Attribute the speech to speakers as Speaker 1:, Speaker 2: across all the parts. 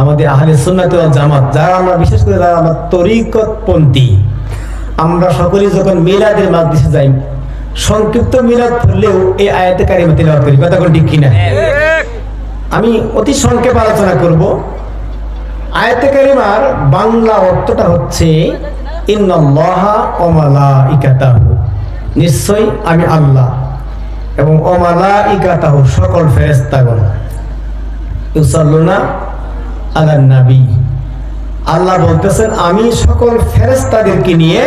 Speaker 1: আমাদের আহলে সুন্নাত ওয়াল জামাত যারা আমরা বিশেষ করে যারা আমরা তরিকতপন্থী আমরা সকলেই যখন মিলাদের মাদ্রাসে যাই সংক্ষিপ্ত মিলাদ পড়লেও এই আয়াতে কারিমা তিলাওয়াত করি। কথা কোন ঠিক কিনা? আমি অতি সংক্ষেপ আলোচনা করব। আয়াতে কারিমার বাংলা অর্থটা হচ্ছে ইন্নাল্লাহা ওয়া মালাইকাতাহু। নিশ্চয়ই আমি আল্লাহ এবং ও মালাইকাতাহু সকল ফেরেশতাগণ। ইউসাল্লুনা আলান নবী। আল্লাহ বলতেছেন আমি সকল ফেরেশতাদেরকে নিয়ে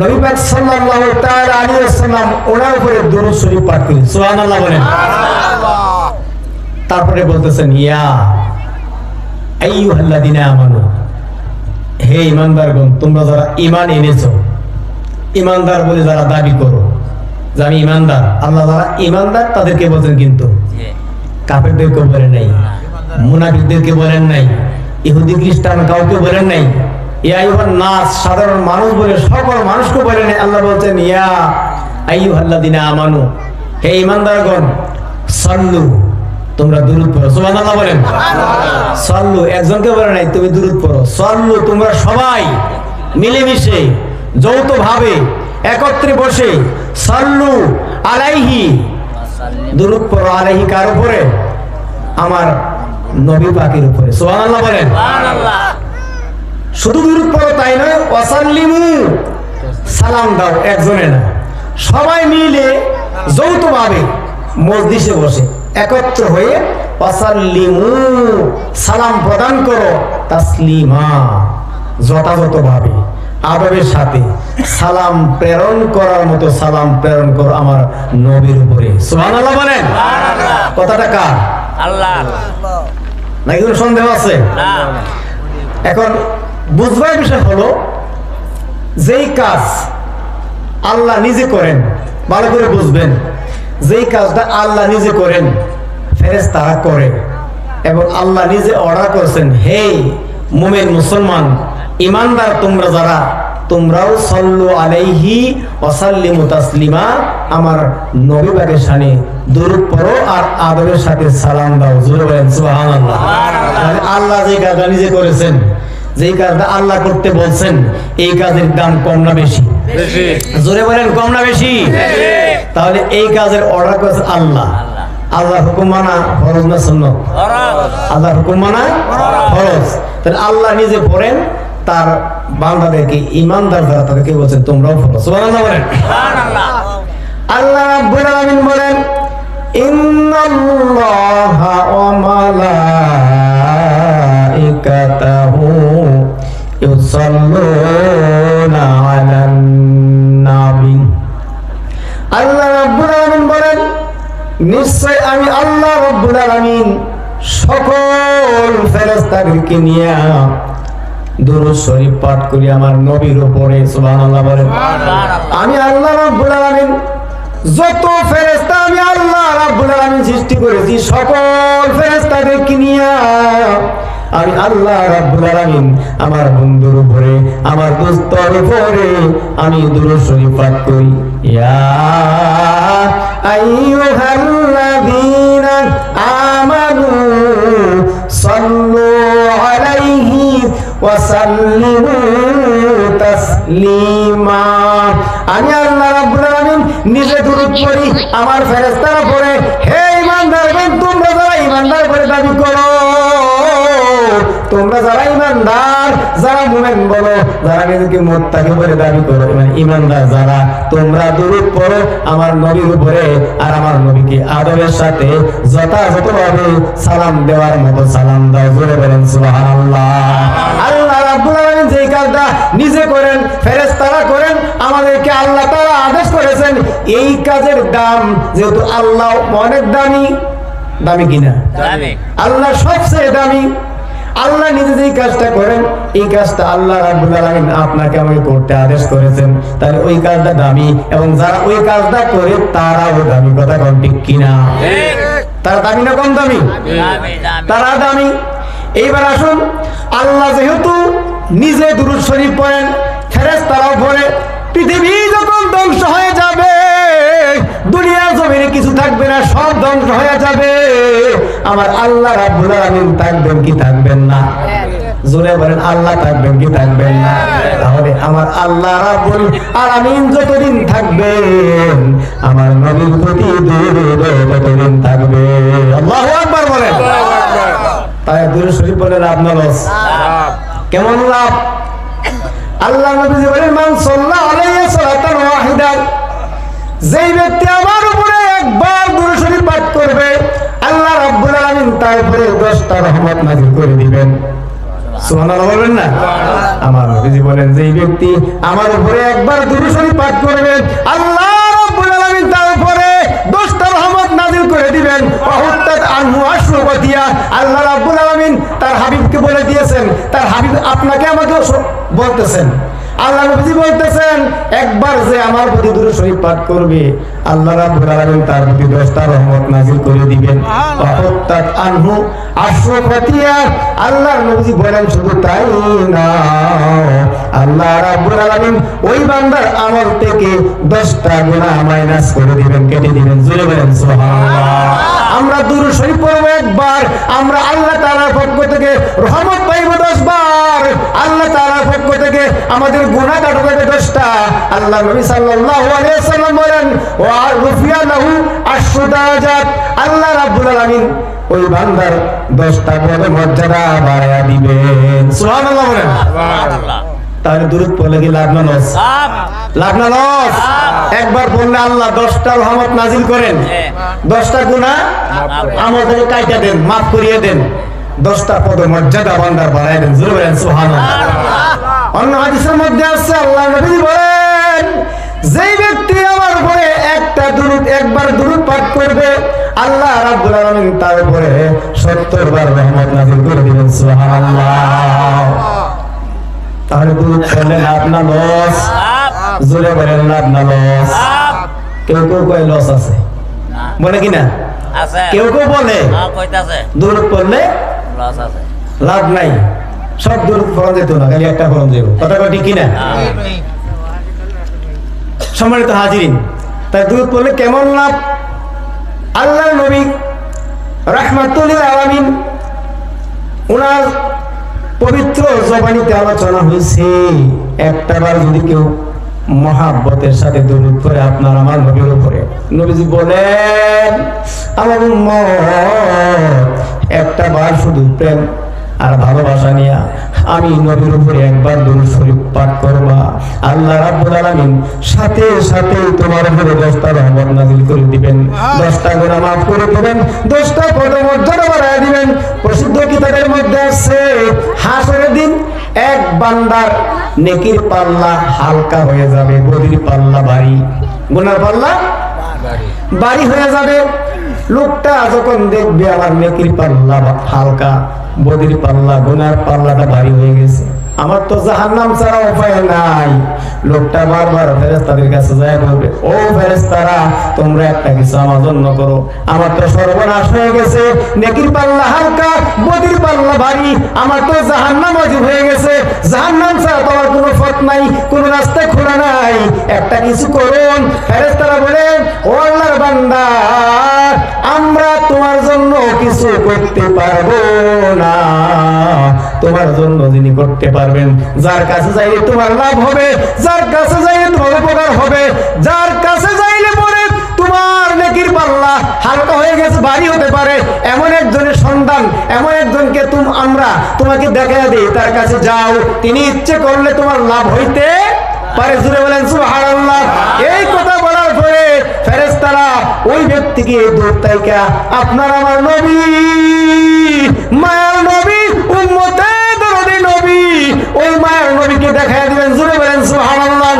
Speaker 1: নবী পাক সাল্লাল্লাহু তাআলা আলাইহি ওয়াসাল্লাম ওনার উপরে দরুদ শরীফ পাঠ করি। সুবহানাল্লাহ বলেন। তারপরে বলতেছেন ইয়া আইয়ুহাল্লাযিনা আমানু। হে ইমানদারগণ তোমরা যারা ঈমান এনেছো ইমানদার বলে যারা দাবি করো যে আমি ইমানদার আল্লাহ যারা ইমানদার তাদেরকে বলছেন কিন্তু কাফেরদেরকে বলেন নাই। মুনাফিকদেরকে বলেন নাই ইহুদি খ্রিস্টান কাউকে বলেন নাই নাস সাধারণ মানুষ বলে সকল মানুষকে বলেন আল্লাহ বলছেন ইয়া আইয়ুহাল্লাযিনা আমানু হে ইমানদারগণ সাল্লু তোমরা দুরুদ পড়ো। সুবহানাল্লাহ বলেন। সাল্লু একজনকে বলে নাই তুমি পড়ো। সাল্লু তোমরা সবাই মিলেমিশে যৌথভাবে একত্রে বসে সাল্লু আলাইহি দুরুদ পড়ো আলাইহি কার উপরে? আমার নবী পাকের উপরে। সুবহানাল্লাহ বলেন। সুবহানাল্লাহ। শুধু দুরুদ পড়ো তাই নয় ওয়াসাল্লিমু সালাম দাও একজনে না। সবাই মিলে যৌথভাবে মসজিদে বসে একত্র হয়ে ওয়াসাল্লিমু সালাম প্রদান করো তাসলিমা যথাযথভাবে। আদবের সাথে সালাম প্রেরণ করার মতো সালাম প্রেরণ করো আমার নবীর উপরে। সুবহানাল্লাহ বলেন। কথাটা কার?
Speaker 2: আল্লাহ।
Speaker 1: নাকি কোনো সন্দেহ আছে। এখন বুঝবার বিষয় হলো যেই কাজ আল্লাহ নিজে করেন ভালো করে বুঝবেন যেই কাজটা আল্লাহ নিজে করেন ফেরেস তারা করে এবং আল্লাহ নিজে অর্ডার করেছেন হে মুমেন মুসলমান ইমানদার তোমরা যারা তোমরাও সল্লু আলাইহি ওয়াসাল্লিমু তাসলিমা আমার নবী পাকের শানে দরুদ পড়ো আর আদবের সাথে সালাম দাও। জোরে বলেন সুবহানাল্লাহ। আল্লাহ যে কাজটা নিজে করেছেন যেই কাজটা আল্লাহ করতে বলছেন এই কাজের দাম কম না বেশি? জোরে বলেন কম না বেশি? তাহলে এই কাজের অর্ডার করেছে আল্লাহ। আল্লাহ হুকুম মানা ফরজ না সুন্নত? আল্লাহ হুকুম মানা ফরজ। তাহলে আল্লাহ নিজে পড়েন তার বান্দাদেরকে ইমানদার যারা তাদেরকে বলছেন তোমরাও ফরজ সুবহানাল্লাহ বলেন। আল্লাহ রাব্বুল আলামিন বলেন ইন্নাল্লাহা ওয়া মালাইকাতাহু ইউসাল্লুনা আলান নাবী। আল্লাহ রাব্বুল আলামিন বলেন নিশ্চয় আমি আল্লাহ রাব্বুল আলামিন সকল ফেরেশতাদেরকে নিয়ে শরীফ পাঠ করি আমার নবীর উপরে সুবহানাল্লাহ বলেন। আমি আল্লাহ রাব্বুল আলামিন যত ফেরেশতা আমি আল্লাহ রাব্বুল আলামিন সৃষ্টি করেছি সকল ফেরেশতাদেরকে নিয়ে আমি আল্লাহ রাব্বুল আলামিন আমার বন্ধুর উপরে আমার দোস্তর উপরে আমি দুরূদ শরীফ পাঠ করি। ইয়া আমি আল্লাহ রাব্বুল আলামিন নিজে দুরূদ পড়ি, আমার ফেরেশতারা পড়ে হে তোমরা যারা করে দাবি করো, তোমরা যারা যারা বলো, যারা নিজেকে বলে দাবি করো মানে যারা, তোমরা দুরূদ পড়ো আমার নবীর উপরে আর আমার নবীকে আদবের সাথে যথাযথভাবে সালাম দেওয়ার মতো সালাম দাও, জোরে বলেন সুবহানাল্লাহ। আল্লাহ রাব্বুল আলামিন যেই কাজটা নিজে করেন ফেরেশতারা করেন আমাদেরকে আল্লাহ তাআলা আদেশ করেছেন এই কাজের দাম যেহেতু আল্লাহ অনেক দামি দামি কিনা? আল্লাহ সবচেয়ে দামি। আল্লাহ নিজে যেই কাজটা করেন এই কাজটা আল্লাহ রাব্বুল আলামিন আপনাকে আমাকে করতে আদেশ করেছেন। তাহলে ওই কাজটা দামি এবং যারা ওই কাজটা করে তারাও দামি। কথা কোন ঠিক কিনা? তারা দামি না কম দামি। তারা দামি। এইবার আসুন, আল্লাহ যেহেতু নিজে দুরুদ শরীফ পড়েন ফেরেস তারাও পড়ে, পৃথিবী যখন ধ্বংস হয়ে যাবে দুনিয়া জমিনে কিছু থাকবে না, সব ধ্বংস হয়ে যাবে। আমার আল্লাহ রাব্বুল আলামিন থাকবেন কি থাকবেন না? জোরে বলেন, আল্লাহ থাকবেন কি থাকবেন না? তাহলে আমার আল্লাহ রাব্বুল আলামিন যতদিন থাকবেন, আমার নবীর প্রতি দূর ততদিন থাকবে। আল্লাহু তাই দূর শরীফ বলে লাভ না লস। কেমন লাভ? আল্লাহ নবী বলেন মান সাল্লাল্লাহু আলাইহি সাল্লাতান ওয়াহিদা যেই ব্যক্তি আমার উপরে একবার দূর শরীফ পাঠ করবে আল্লাহ রাব্বুল আলামিন তার উপরে 10টা রহমত নাযিল করে দিবেন। সুবহানাল্লাহ বলবেন না? আমার নবীজি বলেন যেই ব্যক্তি আমার উপরে একবার দূর শরীফ পাঠ করবে আল্লাহ রাব্বুল আলামিন তার উপরে 10টা রহমত নাযিল করে দিবেন। ওয়াহুত্তাত আনহু আশরুবাতিয়া আল্লাহ রাব্বুল আলামিন তার হাবিবকে বলে দিয়েছেন তার হাবিব আপনাকে আমাকে বলতেছেন। আল্লাহ নবীজি বলতেছেন একবার যে আমার প্রতি দূর শরীফ পাঠ করবে আল্লাহ রাব্বুল আলামিন তার প্রতি 10টা রহমত নাযিল করে দিবেন। আনহু আল্লাহ নবীজি বলেন শুধু তাই না আল্লাহ রাব্বুল আলামিন ওই বান্দার আমল থেকে 10টা গুনাহ মাইনাস করে দিবেন। কেটে দিবেন জোরে বলেন সুবহানাল্লাহ। আমরা দূর শরীফ পড়ব একবার আমরা আল্লাহ তাআলার পক্ষ থেকে রহমত পাইব 10 বার আল্লাহ তাআলার পক্ষ থেকে আমাদের গুনাহ কাটা যাবে 10টা আল্লাহ নবী সাল্লাল্লাহু আলাইহি সাল্লাম বলেন ওয়া রুফিয়া লাহু আশ-শুদাজাত। আল্লাহ রাব্বুল আলামিন ওই বান্দার 10টা পদের মর্যাদা বাড়ায়া দিবেন। সুবহানাল্লাহ বলেন। তাহলে দূরত পড়লে কি লাভ না লস? লাভ। না লস? একবার বললে আল্লাহ দশটা রহমত নাজিল করেন। দশটা গুণা থেকে কাইটা দেন মাফ করিয়ে দেন। দশটা পদ মর্যাদা বান্দার বাড়াই দেন। জোরে বলেন সুবহানাল্লাহ। অন্য হাদিসের মধ্যে আছে আল্লাহ নবী বলেন যেই ব্যক্তি আমার উপরে একটা দুরুদ একবার দুরুদ পাঠ করবে আল্লাহ রাব্বুল আলামিন তার উপরে 70 বার রহমত নাযিল করে দিবেন সুবহানাল্লাহ। তাহলে দুরুদ পড়লে লাভ না লস? জোরে বলেন লাভ না লস? কেউ কেউ কয় লস আছে। বলে কি না?
Speaker 2: আছে।
Speaker 1: কেউ কেউ বলে।
Speaker 2: হ্যাঁ কইতাছে।
Speaker 1: দূরত পড়লে
Speaker 2: লস আছে।
Speaker 1: লাভ নাই। সব দূরত ফলন যেত না, খালি একটা ফলন যাব কথা ঠিক কিনা? সম্মানিত হাজিরিন তাই দূরত পড়লে কেমন লাভ? আল্লাহ নবী রাহমাতুল্লিল আলামিন ওনার পবিত্র জবানিতে আলোচনা হয়েছে একটা বার যদি কেউ মহাব্বতের সাথে দরুদ করে আপনার আমার নবীর উপরে। নবীজি বলেন, আমার একটা বার শুধু প্রেম আর ভালোবাসা নিয়ে আমি নবীর উপরে একবার দরুদ শরীফ পাঠ করবা। আল্লাহ রাব্বুল আলামিন সাথে সাথে তোমার উপরে দশটা রহমত নাজিল করে দিবেন। দশটা গুনাহ মাফ করে দিবেন। দশটা পদ মর্যাদা বাড়ায় দিবেন। প্রসিদ্ধ কিতাবের মধ্যে আছে হাসরের দিন এক বান্দার নেকির পাল্লা হালকা হয়ে যাবে বদির পাল্লা ভারী। গুনার পাল্লা বাড়ি হয়ে যাবে। লোকটা যখন দেখবে আমার নেকির পাল্লা হালকা বদির পাল্লা গোনার পাল্লাটা ভারী হয়ে গেছে। আমার তো জাহান নাম ছাড়া উপায় নাই। লোকটা বারবার ফেরেস্তাদের কাছে যায় বলবে, ও ফেরেস্তারা তোমরা একটা কিছু আমার জন্য করো। আমার তো সর্বনাশ হয়ে গেছে। নেকির পাল্লা হালকা, বদির পাল্লা ভারী। আমার তো জাহান নাম হয়ে গেছে। জাহান নাম ছাড়া তো আমার কোনো পথ নাই, কোনো রাস্তা খোলা নাই। একটা কিছু করুন। ফেরেস্তারা বলেন ও আল্লাহর বান্দা, আমরা তোমার জন্য কিছু করতে পারব না। তোমার জন্য যিনি করতে পারবেন। যার কাছে যাইলে তোমার লাভ হবে, যার কাছে যাইলে তোমার উপকার হবে, যার কাছে যাইলে পরে তোমার নেকির পাল্লা হালকা হয়ে গেছে, ভারী হতে পারে। এমন একজনের সন্তান, এমন একজনকে তুম আমরা তোমাকে দেখা দিই, তার কাছে যাও। তিনি ইচ্ছে করলে তোমার লাভ হইতে পারে। জুড়ে বলেন, সুবহানাল্লাহ। এই কথা বলার পরে ফেরেশতারা ওই ব্যক্তিকে দূর থেকে আপনার আমার নবী, মায়ার নবী উম্মতে নবী ওই মায়ার নবীকে দেখায় দিবেন জুড়ে বলেন সুবহানাল্লাহ।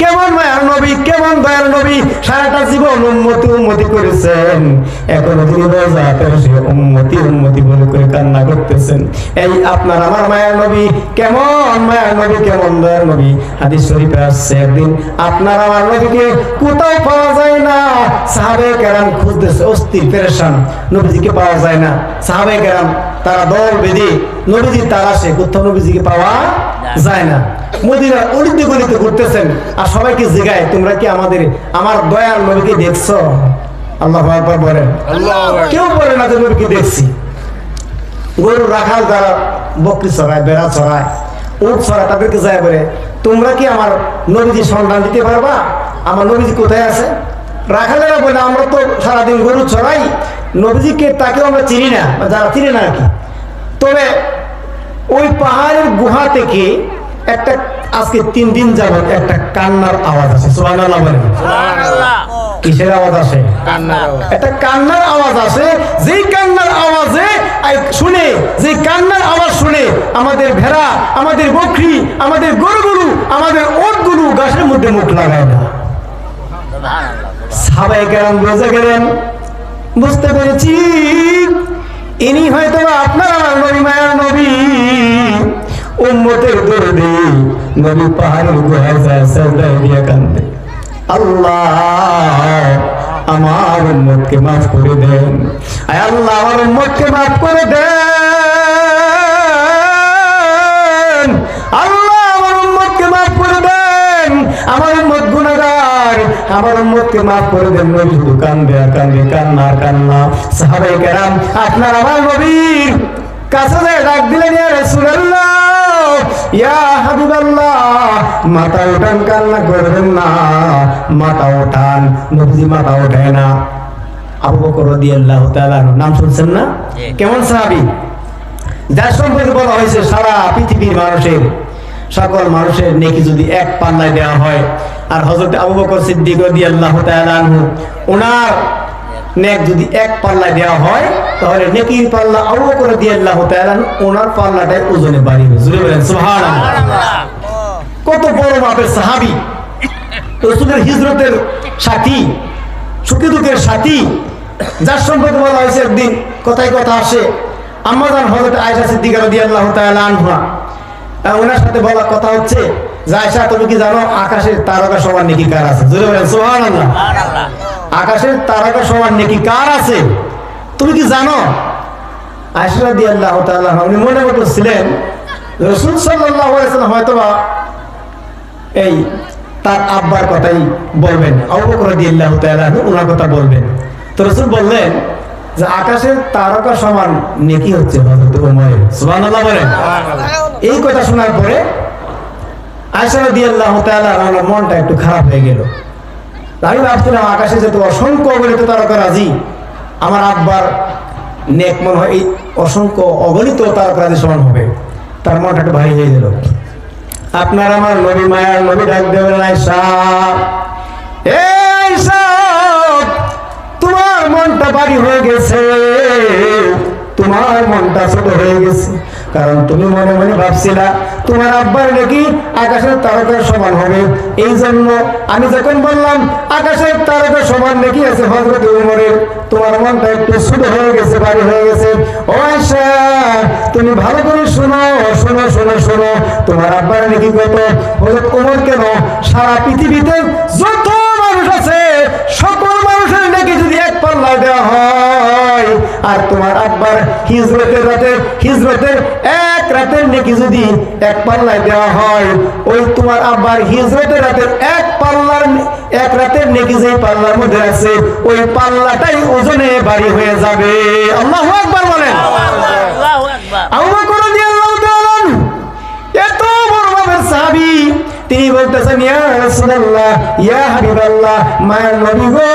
Speaker 1: কেমন মায়ার নবী কেমন দয়ার নবী? সারাটা জীবন উন্মতি উন্মতি করেছেন। এখনও তিনি রোজাতে বসে উন্মতি উন্মতি বলে করে কান্না করতেছেন। এই আপনার আমার মায়ার নবী কেমন মায়ার নবী কেমন দয়ার নবী? হাদিস শরীফে আসছে একদিন আপনার আমার নবীকে কোথাও পাওয়া যায় না। সাহাবে কেরাম খুঁজতেছে অস্থির পেরেশান। নবীজিকে পাওয়া যায় না। সাহাবে কেরাম তারা দল বেঁধে নবীজি তারা সে কোথাও নবীজিকে পাওয়া যায় না। মদিনা অলিতে গলিতে ঘুরতেছেন আর সবাইকে জিগায় তোমরা কি আমাদের আমার দয়াল নবীকে দেখছ? আল্লাহ একবার বলেন। কেউ বলে না যে নবীকে দেখছি। গরু রাখাল যারা বকরি চড়ায় বেড়া চড়ায় উট চড়ায় তাদেরকে যায় বলে তোমরা কি আমার নবীজি সন্ধান দিতে পারবা? আমার নবীজি কোথায় আছে? রাখালেরা বলে আমরা তো সারাদিন গরু চড়াই নবীজিকে তাকেও আমরা চিনি না বা যারা চিনি না আর কি। তবে ওই পাহাড়ের গুহা থেকে একটা আজকে তিন দিন যাবত একটা কান্নার আওয়াজ আছে সুবহানাল্লাহ বলেন। কিসের আওয়াজ আসে? একটা কান্নার আওয়াজ আসে। যেই কান্নার আওয়াজে আই শুনে যে কান্নার আওয়াজ শুনে আমাদের ভেড়া আমাদের বকরি আমাদের গরুগুলো আমাদের ওটগুলো গাছের মধ্যে মুখ লাগায় না। সাবাই কেরাম বুঝে গেলেন। বুঝতে পেরেছি। ইনি হয়তো আপনার আমার নবী, মায়ার নবী। উম্মতের দরদি নবী পাহাড়ের গুহায় যায় সাজদায় দিয়ে কান্দে। আল্লাহ আমার উম্মতকে মাফ করে দেন। আয় আল্লাহ, আমার উম্মতকে মাফ করে দেন। আমার উম্মতকে মাফ করে দেন নবী শুধু কান্দে কান্দে কান্না আর কান্না। সাহাবায়ে কেরাম আপনার আমার নবীর কাছে যায় ডাক দিলেন ইয়া রাসূলুল্লাহ ইয়া হাবিবাল্লাহ মাথা উঠান কান্না করবেন না মাথা উঠান নবীজি মাথা ওঠায় না। আবু বকর রাদিয়াল্লাহু তাআলা নাম শুনছেন না। কেমন সাহাবী? যার সম্পর্কে বলা হয়েছে সারা পৃথিবীর মানুষের সকল মানুষের নেকি যদি এক পাল্লায় দেওয়া হয়। আর হজরত আবু বকর সিদ্দিক তাআলা আনহু ওনার নেক যদি এক পাল্লায় দেওয়া হয় তাহলে নেকির পাল্লা আবু বকর তাআলা আনহু ওনার পাল্লাটাই ওজনে জুড়ে বলেন কত বড় মাপের সাহাবি রসুলের হিজরতের সাথী সুখী দুঃখের সাথী যার সম্পর্কে বলা হয়েছে একদিন কথায় কথা আসে আমাজান হজরত আয়সা সিদ্দিকা রাদিয়াল্লাহু তাআলা আনহা আহ, ওনার সাথে বলা কথা হচ্ছে যে আয়সা তুমি কি জানো আকাশের তারকা সমান নাকি কার আছে? জোরে বলেন সুবহানাল্লাহ। আকাশের তারকা সমান নাকি কার আছে? তুমি কি জানো? তাআলা আনহা, উনি মনে করছিলেন রসুল সাল্লাম হয়তোবা এই তার আব্বার কথাই বলবেন আবু বকর রাদিয়াল্লাহু তাআলা ওনার কথা বলবেন। তো রাসূল বললেন যে আকাশের তারকা সমান নেকি হচ্ছে ওমর সুবহানাল্লাহ বলেন। এই কথা শোনার পরে আয়েশা রাদিয়াল্লাহু তাআলা আনহার মনটা একটু খারাপ হয়ে গেল। আমি ভাবছিলাম, আকাশে যেহেতু অসংখ্য অগণিত তারকা রাজি, আমার আব্বার নেক মনে হয়, এই অসংখ্য অগণিত তারকা রাজি সমান হবে। তার মনটা একটু ভারী হয়ে গেল। আপনার আমার নবী মায়ার নবী ডাক দেবেন তোমার মনটা বাড়ি হয়ে গেছে, তোমার মনটা ছোট হয়ে গেছে। কারণ তুমি মনে মনে ভাবছিলা, তোমার আব্বার নাকি আকাশের তারকার সমান হবে। এই জন্য আমি যখন বললাম, আকাশের তারকার সমান নাকি আছে হজরত উমরের, তোমার মনটা একটু ছোট হয়ে গেছে বাড়ি হয়ে গেছে। ও আয়সা তুমি ভালো করে শোনো শোনো শোনো শোনো, তোমার আব্বার নাকি কত? হজরত উমর কেন? সারা পৃথিবীতে যত মানুষ আছে, সকল মানুষের নাকি যদি এক পাল্লা দেওয়া হয় আর তোমার আব্বার হিজরতের রাতের হিজরতের এক রাতের নাকি যদি এক পাল্লায় দেওয়া হয় ওই তোমার আব্বার হিজরতের রাতের এক পাল্লার এক রাতের নাকি যে পাল্লার মধ্যে আছে ওই পাল্লাটাই ওজনে বাড়ি হয়ে যাবে। আল্লাহু আকবার বলেন।
Speaker 2: আল্লাহু
Speaker 1: এত বড় সাহাবী তিনি বলতেছেন ইয়া রাসূলুল্লাহ ইয়া হাবিবাল্লাহ মায়ের নবী গো।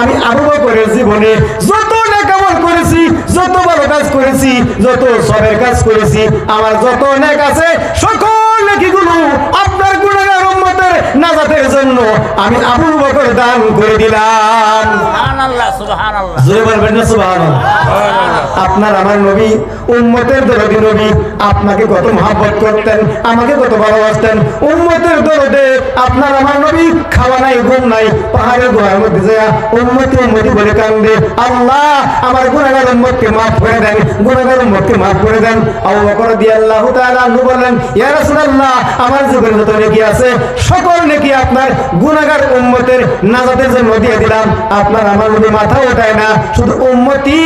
Speaker 1: আমি আবু বকরের জীবনে যত নেকামল করেছি, যত ভালো কাজ করেছি, যত সবের কাজ করেছি, আমার যত নেক আছে, সকল নেকিগুলো আপনার গুণাগার উম্মতের নাজাতের জন্য আমি আবু বকর দান করে দিলাম।
Speaker 2: সুবহানাল্লাহ সুবহানাল্লাহ।
Speaker 1: জোরে বলবেন না সুবহানাল্লাহ। আপনার আমার নবী উম্মতের দরদি নবী আপনাকে কত মহাব্বত করতেন আমাকে কত ভালোবাসতেন। উম্মতের দরদে আপনার আমার নবী খাওয়া নাই ঘুম নাই পাহাড়ের গুহার মধ্যে যায় উম্মতি উম্মতি বলে কান্দে। আল্লাহ আমার গুণাগার উম্মতকে মাফ করে দেন গুণাগার উম্মতকে মাফ করে দেন। আবু বকর রাদিয়াল্লাহু তাআলা আনহু বললেন ইয়া রাসূলুল্লাহ আমার জীবনে যত নেকি আছে। সকল নাকি আপনার গুণাগার উম্মতের নাজাদের জন্য দিয়ে দিলাম? আপনার আমার মধ্যে মাথা ওঠায় না, শুধু উম্মতি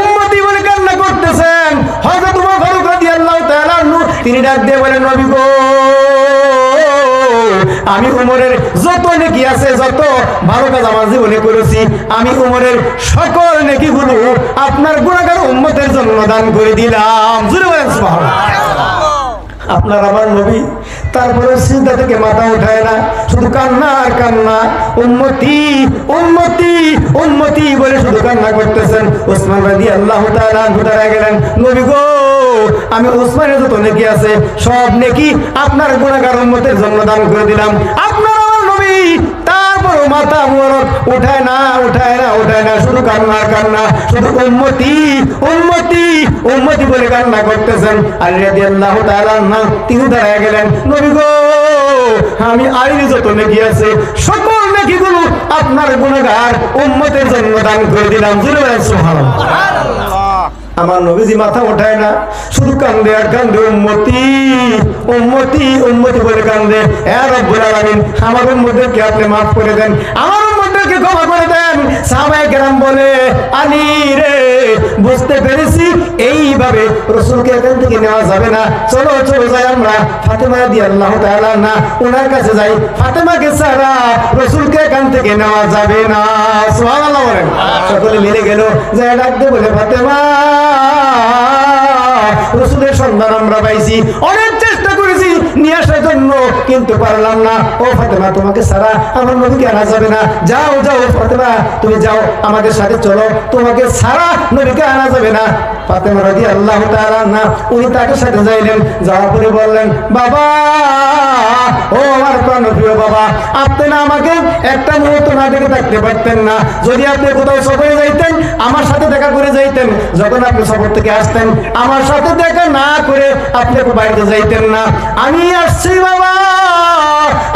Speaker 1: উম্মতি বলে কান্না করতেছেন। হজরত উমর ফারুক রাদিয়াল্লাহু তাআলা তিনি ডাক দিয়ে বলেন, নবী গো, আমি উমরের যত নেকি আছে, যত ভালো কাজ আমার জীবনে করেছি, আমি উমরের সকল নেকি গুলো আপনার গুণাগার উম্মতের জন্য দান করে দিলাম। আপনার আমার নবী তারপরে চিন্তা থেকে মাথা উঠায় না। শুধু কান্না আর কান্না। উন্মতি উন্মতি উন্মতি বলে শুধু কান্না করতেছেন। ওসমান রাজি আল্লাহ ঘুটারা গেলেন। নবী গো, আমি ওসমানের যত নেকি আছে, সব নেকি আপনার গুণাগার উন্মতের জন্য দান করে দিলাম। মাথা মোরক উঠায় না উঠায় না উঠায় না, শুধু কান্না কান্না, শুধু উন্মতি উন্মতি উন্মতি বলে কান্না করতেছেন। আলী রাজি আল্লাহ না তিনি দাঁড়ায় গেলেন, নবী গো, আমি আইনি যত নেকি আছে, সকল নেকিগুলো আপনার গুণগার উম্মতের জন্য দান করে দিলাম। জুড়ে সুবহানাল্লাহ। আমার নবীজি মাথা ওঠায় না। শুধু কান্দে আর কান্দে উন্মতি উম্মতি উম্মতি বলে কান্দে। হ্যাঁ রব্বুল আলামিন আমার আপনি মাফ করে দেন? আমার ক্ষমা করে দেন। সাহাবায়ে কেরাম বলে, আলী রে, বুঝতে পেরেছি, এইভাবে রসুলকে এখান থেকে নেওয়া যাবে না। চলো চলো যাই আমরা। ফাতেমা দিয়ে আল্লাহ তাআলা না ওনার কাছে যাই। ফাতেমাকে ছাড়া রসুলকে এখান থেকে নেওয়া যাবে না। সুবহানাল্লাহ বলেন। সকলে মিলে গেল, যাই ডাকতে বলে, ফাতেমা, রসুলের সন্ধান আমরা পাইছি। অনেক নিয়ে আসার জন্য, কিন্তু পারলাম না। ও ফাতেমা, তোমাকে সারা আমার নবীকে আনা যাবে না। যাও যাও ফাতেমা, তুমি যাও, আমাদের সাথে চলো। তোমাকে সারা নবীকে আনা যাবে না। ফাতেমা রাজি আল্লাহ না, উনি তাকে সাথে যাইলেন, যাওয়ার পরে বললেন, বাবা, ও আমার প্রাণ প্রিয় বাবা, আপনি না আমাকে একটা মুহূর্ত না দেখে থাকতে পারতেন না। যদি আপনি কোথাও সফরে যাইতেন, আমার সাথে দেখা করে যাইতেন। যখন আপনি সফর থেকে আসতেন, আমার সাথে দেখা না করে আপনি বাড়িতে যাইতেন না। আমি আসছি বাবা,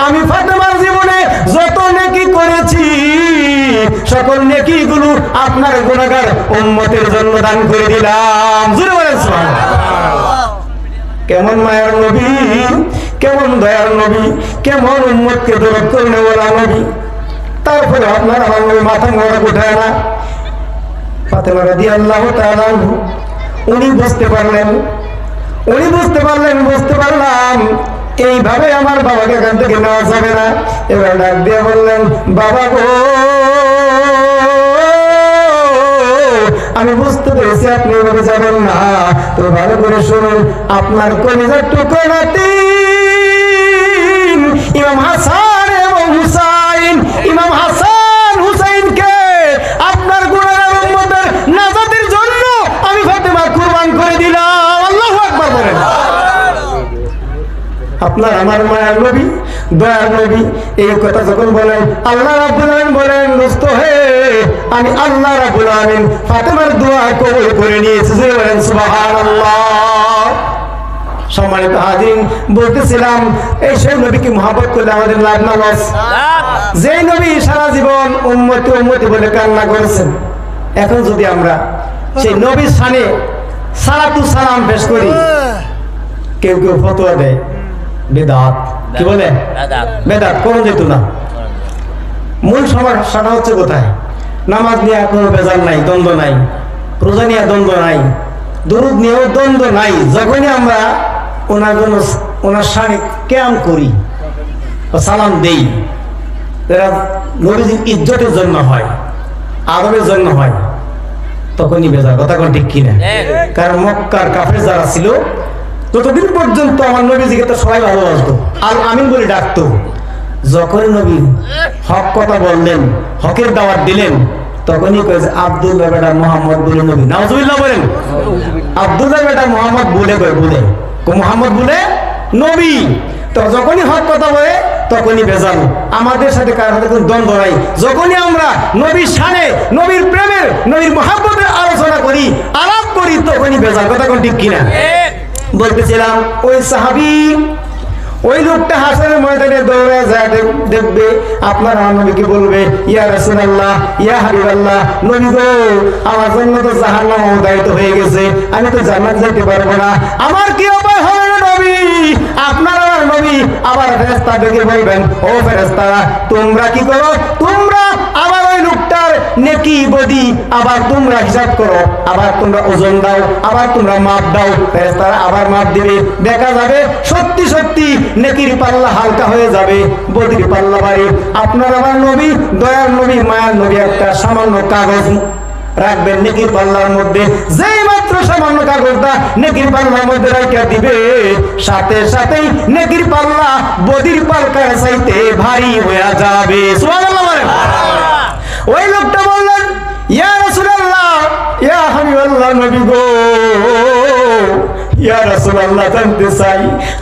Speaker 1: আমি ফাতেমার জীবনে যত নাকি করেছি সকল নেকি গুলো আপনার গুণাগার উম্মতের জন্য দান করে দিলাম। কেমন মায়ার নবী, কেমন দয়ার নবী, কেমন উম্মতকে দরদ করে নেওয়ালা নবী। তারপরে আপনার আমার মাথা মোড়া উঠায় না। উনি পারলেন উনি পারলেন পারলাম, এইভাবে আমার বাবাকে এখান থেকে নেওয়া যাবে না। এবার ডাক দিয়ে বললেন, বাবা গো আমি বুঝতে পেরেছি আপনি এভাবে যাবেন না। তো ভালো করে শুনুন, আপনার কলিজার নাতি ইমাম হাসান এবং হুসাইন, ইমাম হাসান হুসাইনকে আপনার গুণাগার উম্মতের নাজাতের জন্য আমি ফাতেমা কুরবান করে দিলাম। আল্লাহু আকবার বলেন। আপনার আমার মায়ের নবী নবী, এই কথা যখন বলেন, আল্লাহ বলেন হে, আমি আল্লাহ দোয়া করে যে বলেন সম্মানিত হাজির বলতেছিলাম, এই সেই নবীকে মহাব্বত করলে আমাদের লাভ না যে নবী সারা জীবন উম্মতি উম্মতি বলে কান্না করেছেন, এখন যদি আমরা সেই নবীর সানে সারা সালাতু সালাম পেশ করি, কেউ কেউ ফতোয়া দেয়, বেদাত। কি বলে? বেদাত কোন যেত না। মূল সমস্যাটা হচ্ছে কোথায়? নামাজ নিয়ে কোনো বেজার নাই দ্বন্দ্ব নাই রোজা নিয়ে দ্বন্দ্ব নাই দরুদ নিয়েও দ্বন্দ্ব নাই। যখনই আমরা ওনার জন্য ওনার সামনে ক্যাম করি সালাম দেই এরা নবীজির ইজ্জতের জন্য হয় আদরের জন্য হয় তখনই বেজার কথা কোন ঠিক কিনা? কারণ মক্কার কাফের যারা ছিল ততদিন পর্যন্ত আমার নবীজিকে তো সবাই ভালোবাসতো। আর আমিন বলে ডাকতো। যখনই নবী হক কথা বললেন, হকের দাওয়াত দিলেন, তখনই কয়েছে আব্দুল্লাহ বেটা মোহাম্মদ বলে নবী। নাউজুবিল্লাহ বলেন। আব্দুল্লাহ বেটা মোহাম্মদ বলে কয়, বলে। মোহাম্মদ বলে নবী। তো যখনই হক কথা বলে, তখনই বেজাল আমাদের সাথে কার সাথে কোনো দ্বন্দ্ব নাই। যখনই আমরা নবীর সানে, নবীর প্রেমের, নবীর মহাব্বতের আলোচনা করি, আলাপ করি, তখনই বেজাল কথা কোন ঠিক কিনা? বলতেছিলাম, ওই সাহাবি, ওই লোকটা হাসানের ময়দানে দৌড়ে যায় দেখবে আপনার নবীকে বলবে? ইয়া রাসূলুল্লাহ, ইয়া হাবিবাল্লাহ, নবী গো, আমার জন্য তো জাহান্নাম দায়িত্ব হয়ে গেছে, আমি তো জান্নাত যেতে পারব না। আমার কি উপায় হবে নবী? আপনার আমার নবী আবার ফেরেশতা ডেকে বলবেন, ও ফেরেশতারা তোমরা কি করো? তোমরা আবার ওই লোকটার নেকি বদি আবার তোমরা হিসাব করো। আবার তোমরা ওজন দাও, আবার তোমরা মাপ দাও। ফেরেশতারা আবার মাপ দিবে। দেখা যাবে সত্যি সত্যি নেকির পাল্লা হালকা হয়ে যাবে, বদির পাল্লা বাড়ি। আপনার আমার নবী, দয়ার নবী, মায়ার নবী একটা সামান্য কাগজ রাখবেন নেকির পাল্লার মধ্যে। যেই মাত্র সামান্য কাগজটা নেকির পাল্লার মধ্যে রাখা দিবে, সাথে সাথেই নেকির পাল্লা বদির পালকার চাইতে ভারী হয়ে যাবে। ওই লোকটা বললেন, ইয়া রাসূলুল্লাহ, ইয়া হাবিবাল্লাহ নবী গো, ইয়া রাসূলুল্লাহ, জানতে চাই,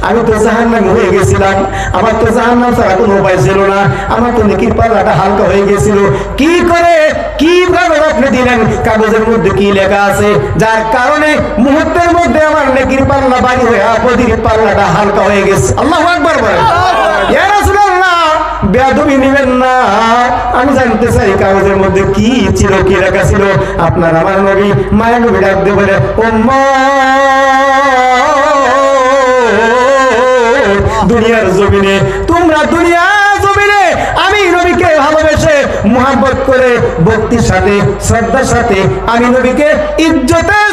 Speaker 1: আমি তো জাহান্নাম হয়ে গেছিলাম। আমার তো জাহান্নাম ছাড়া কোনো উপায় ছিল না। আমার তো নেকির পাল্লাটা হালকা হয়ে গেছিল। কি করে, কি আপনি দিলেন কাগজের মধ্যে কি লেখা আছে? যার কারণে মুহূর্তের মধ্যে আমার নেকির পাল্লা বাড়ি হয়ে আপদির পাল্লাটা হালকা হয়ে গেছে। আল্লাহু আকবার বলেন। আমি জানতে চাই কাগজের মধ্যে কি ছিল, কি লেখা ছিল? আপনার আমার নবী মায়া নবী ডাক দিয়ে বলে দুনিয়ার জমিনে তোমরা দুনিয়া মোহাম্মত করে, ভক্তির সাথে, শ্রদ্ধার সাথে, আমি নবীকে ইজ্জতের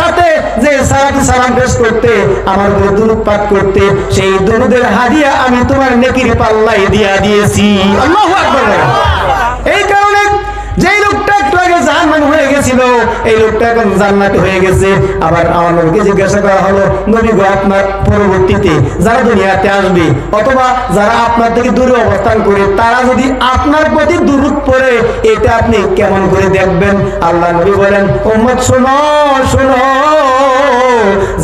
Speaker 1: সাথে, যে সারাটি সালাম পেশ করতে, আমার দুরূদ পাঠ করতে, সেই দুরুদের হাদিয়া আমি তোমার নেকির পাল্লাই দিয়া দিয়েছি। আল্লাহু বলেন। এই কারণে যেই লোকটা একটু আগে জাহান্নাম হয়ে গেছিল এই লোকটা এখন জান্নাতে হয়ে গেছে। আবার আমার নবীকে জিজ্ঞাসা করা হলো, নবী গো, আপনার পরবর্তীতে যারা দুনিয়াতে আসবে, অথবা যারা আপনার থেকে দূরে অবস্থান করে, তারা যদি আপনার প্রতি দূরত পড়ে, এটা আপনি কেমন করে দেখবেন? আল্লাহ নবী বলেন, উম্মত, শোনো শোনো।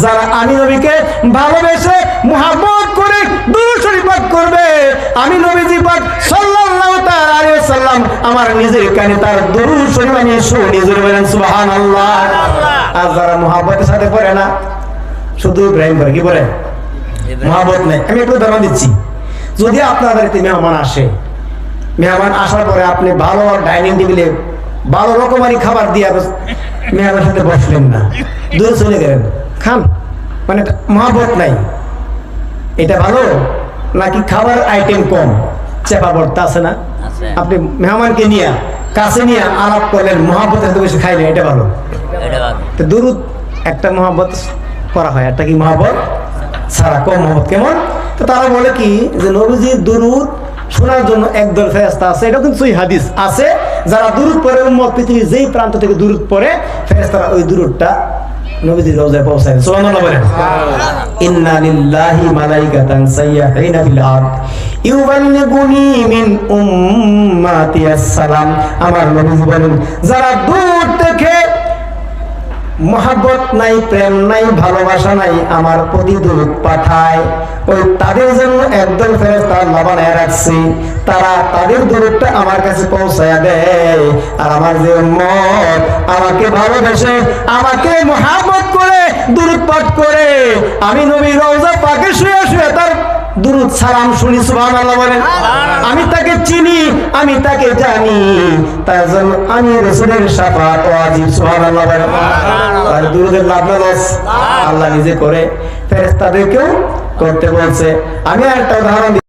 Speaker 1: যারা আমি নবীকে ভালোবেসে মোহাম্মত করে দূর শরীফ করবে, আমি নবীজি পাঠ ওয়াসাল্লাম আমার নিজের কানে তার দরুদ শরীফ আমি শুনি জোরে বলেন সুবহানাল্লাহ। আর যারা মোহাম্মতের সাথে পড়ে না শুধু ইব্রাহিম পড়ে কি পড়ে মহাবত নেই। আমি একটু উদাহরণ দিচ্ছি। যদি আপনার বাড়িতে মেহমান আসে মেহমান আসার পরে আপনি ভালো ডাইনিং টেবিলে ভালো রকমারি খাবার দিয়ে মেহমানের সাথে বসলেন না দূরে চলে গেলেন খান। মানে মহাবত নাই। এটা ভালো? নাকি খাবার আইটেম কম? চেপা পড়তে আছে না। আপনি মেহমানকে নিয়ে কাছে নিয়ে আলাপ করলেন মহাবত এত বেশি খাইলেন এটা ভালো। তো দুরুদ একটা মহাবত করা হয় একটা কি মহাবত ছাড়া কম মহব্বত কেমন? তো তারা বলে কি যে নবীজির দুরুদ শোনার জন্য একদল ফেরেস্তা আছে এটা কিন্তু সই হাদিস আছে। যারা দুরুদ পরে উম্মত পৃথিবীর যেই প্রান্ত থেকে দুরুদ পরে ফেরেস্তারা ওই দুরুদটা নবীজির রওজায় পৌঁছায় সুবহানাল্লাহ বলেন। ইন্না লিল্লাহি মালাইকাতান সাইয়াহিনা ফিল আরদ। ইউবাল্লিগুনি মিন উম্মাতি আসসালাম। আমার নবী বলেন যারা দূর থেকে মহাব্বত নাই, প্রেম নাই, ভালোবাসা নাই, আমার প্রতি দূরত পাঠায়। ওই তাদের জন্য একদল ফেরেস্তা আল্লাহ রাখছি। তারা তাদের দূরত্বটা আমার কাছে পৌঁছায়া দেয়। আর আমার যে মত আমাকে ভালোবেসে, আমাকে মহাব্বত করে দূরত পাঠ করে, আমি নবী রওজা পাকে শুয়ে শুয়ে তার দুরুদ সালাম শুনি সুবহানাল্লাহ বলেন। আমি তাকে চিনি আমি তাকে জানি। তার জন্য আমি রসুলের শাফাত ওয়াজিব সুবহানাল্লাহ বলেন। আর দুরুদের লাভ না লস আল্লাহ নিজে করে ফেরেশতাদেরকেও করতে বলছে। আমি আর একটা উদাহরণ।